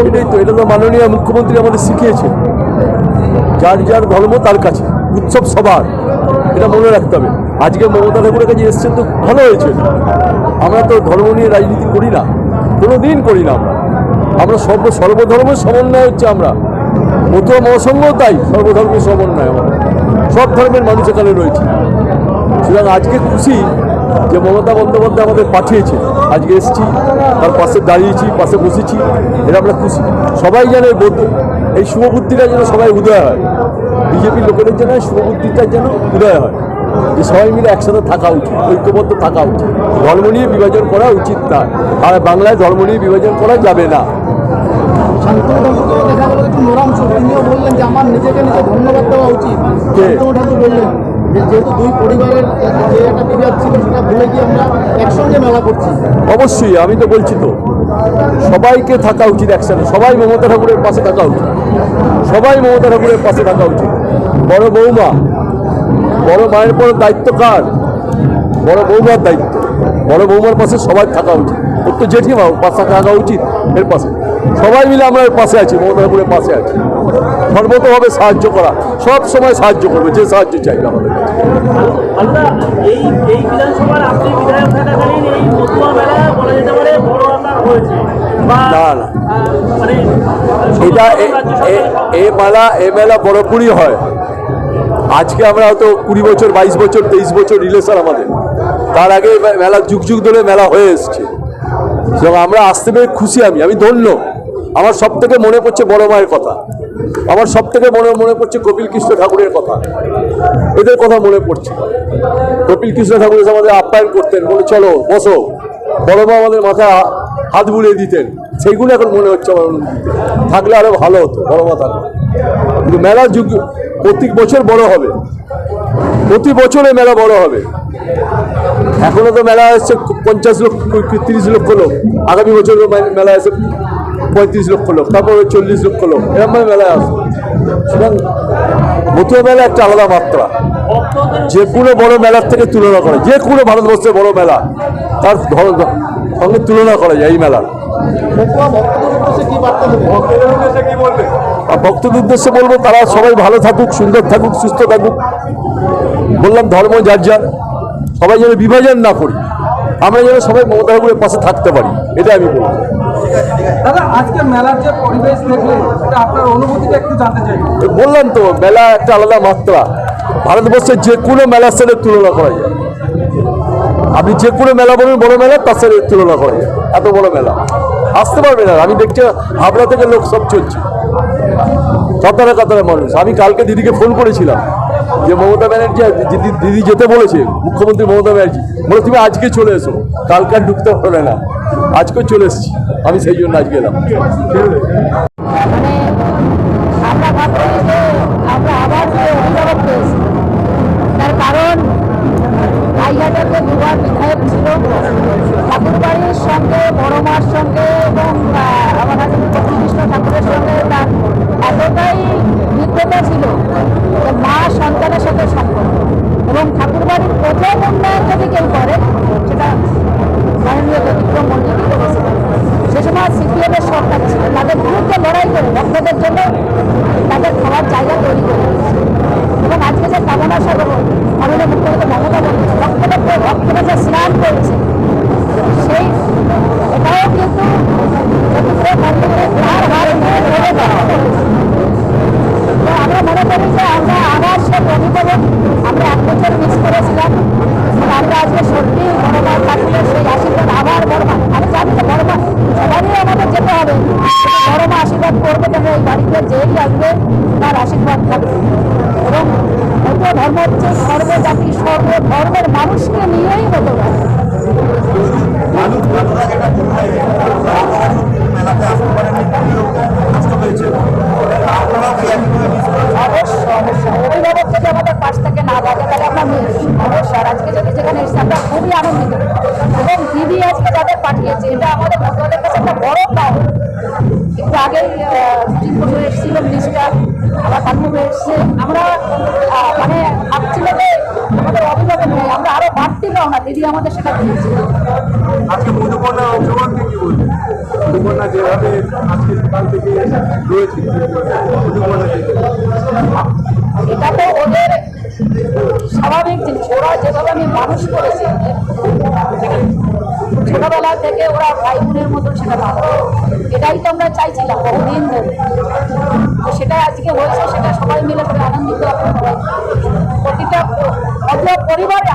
এটাই তো, এটা তো মাননীয় মুখ্যমন্ত্রী আমাদের শিখিয়েছে যার যার ধর্ম, তার কাছে। উৎসব সবার। এটা মনে রাখতে হবে। আজকে মমতা ঠাকুরের কাছে এসছেন তো ভালো হয়েছে। আমরা তো ধর্ম নিয়ে রাজনীতি করি না। কোনো দিন করি না আমরা। আমরা সর্ব, সর্বধর্মের সমন্বয় হচ্ছে আমরা। মতুয়া মহাসংঘও তাই, সর্বধর্মের সমন্বয়। আমাদের সব ধর্মের মানুষ এখানে রয়েছে। সুতরাং আজকে খুশি যে মমতা বন্দ্যোপাধ্যায় আমাদের পাঠিয়েছে। আজকে এসেছি তার পাশে দাঁড়িয়েছি পাশে বসেছি এটা আমরা খুশি। সবাই যেন এই বৌদ্ধ- এই শুভবুদ্ধিটা যেন সবাই উদয় হয়। বিজেপির লোকেদের এই শুভবুদ্ধিটা যেন উদয় হয়। যে সবাই মিলে একসাথে থাকা উচিত ঐক্যবদ্ধ থাকা উচিত। ধর্ম নিয়ে বিভাজন করা উচিত না। আর বাংলায় ধর্ম নিয়ে বিভাজন করা যাবে না। বললেন যে আমার নিজেকে নিজে ধন্যবাদ দেওয়া উচিত? বললেন দুই গিয়ে একসঙ্গে করছি। অবশ্যই, আমি তো বলছি তো, সবাইকে থাকা উচিত একসাথে সবাই মমতা ঠাকুরের পাশে থাকা উচিত। সবাই মমতা ঠাকুরের পাশে থাকা উচিত। বড় বৌমা, বড় মায়ের পর দায়িত্ব কার? বড় বৌমার দায়িত্ব। বড় বৌমার পাশে সবাই থাকা উচিত। ওর তো জেঠিমা পাশে থাকা উচিত, এর পাশে। সবাই মিলে আমরা পাশে আছি মমতা ঠাকুরের পাশে আছি। সর্বতভাবে সাহায্য করা সব সময় সাহায্য করবে যে সাহায্য চাইবে আমাদের না, না। মানে এটা এ- এ- মেলা এ মেলা বড়পুরই হয়। আজকে আমরা হয়তো কুড়ি বছর বাইশ বছর তেইশ বছর রিলেশন আমাদের। তার আগে মেলা যুগ যুগ ধরে মেলা হয়ে এসছে। এবং আমরা আসতে পেরে খুশি আমি আমি ধন্য। আমার সব থেকে মনে পড়ছে বড় মায়ের কথা। আমার সব থেকে মনে মনে পড়ছে কপিল কৃষ্ণ ঠাকুরের কথা। এদের কথা মনে পড়ছে। কপিল কৃষ্ণ ঠাকুর আমাদের আপ্যায়ন করতেন, বলে চলো, বসো। বড় মা আমাদের মাথা হাত বুলিয়ে দিতেন। সেইগুলো এখন মনে হচ্ছে আমার থাকলে আরও ভালো হতো, বড় মা থাকলে। কিন্তু মেলার যুগ, প্রতি বছর বড় হবে। প্রতি বছরে মেলা বড় হবে। এখনও তো মেলা এসছে পঞ্চাশ লক্ষ তিরিশ লক্ষ লোক। আগামী বছর মেলা এসে পঁয়ত্রিশ লক্ষ লোক, তারপরে চল্লিশ লক্ষ লোক। এরকম ভাবে মেলায় আসবে। সুতরাং মতুয়া মেলা একটা আলাদা মাত্রা। যে কোনো বড় মেলার থেকে তুলনা করে, যে কোনো ভারতবর্ষের বড় মেলা, তার সঙ্গে তুলনা করা যায় এই মেলার। ভক্তদের উদ্দেশ্যে বলব, তারা সবাই ভালো থাকুক, সুন্দর থাকুক, সুস্থ থাকুক। বললাম ধর্ম যার যার। সবাই যেন বিভাজন না করি। আমরা যেন সবাই মমতা ঠাকুরের পাশে থাকতে পারি এটা আমি বলব। দাদা আজকে মেলার যে পরিবেশ দেখলেন আপনার অনুভূতিটা একটু জানতে চাই। বললাম তো মেলা একটা আলাদা মাত্রা। ভারতবর্ষের যে কোনো মেলার সাথে তুলনা করা যায়। আপনি যে কোনো মেলা বলুন বড় মেলা তার সাথে তুলনা করা যায়। এত বড় মেলা। আসতে পারবে না। আমি দেখছি হাবড়া থেকে লোক সব চলছে। কাতারে কাতারে মানুষ। আমি কালকে দিদিকে ফোন করেছিলাম। যে মমতা ব্যানার্জি দিদি যেতে বলেছে, মুখ্যমন্ত্রী মমতা ব্যানার্জি, বলে তুমি আজকে চলে এসো, কালকে আর ঢুকতে পারবে না। আজকে চলে এসেছি, আমি সেই জন্য আজকে এলাম। মানে কারণ ভাইহাটাতে দুবার ঠাকুরবাড়ির সঙ্গে বড় মার সঙ্গে এবং আমার কৃষ্ণ ঠাকুরের সঙ্গে, তার ভক্তদের জন্য তাদের খাওয়ার জায়গা তৈরি করে এবং আজকে যে কামনা সাগর আমাদের মুখ্যমন্ত্রী মানুষকে নিয়েই অবশ্যই অভিভাবক যদি আমাদের পাশ থেকে না থাকে তাহলে আমরা অবশ্যই। আজকে যদি যেখানে এসেছি আমরা খুবই আনন্দিত। এবং দিদি আজকে যাদের পাঠিয়েছে এটা আমাদের ভক্তদের কাছে একটা বড় পাওয়া একটু আগেই সুজিত বসু এসেছিল মিনিস্টার আবার বান্ধব এসছে। আমরা মানে ভাবছিল যে আমাদের অভিভাবক নেই আমরা না দিদি আমাদের সেটা দিয়েছে আজকে মধুকন্যা অংশগ্রহণকে কি বলবেন মধুকন্যা যেভাবে আজকে সকাল থেকে রয়েছে এটা তো ওদের স্বাভাবিক জিনিস ওরা যেভাবে আমি মানুষ করেছি ছোটবেলা থেকে ওরা ভাই বোনের মতন সেটা ভালো। এটাই তো আমরা চাইছিলাম বহুদিন ধরে। তো সেটা আজকে হয়েছে সেটা সবাই মিলে করে আনন্দিত প্রতিটা পরিবারে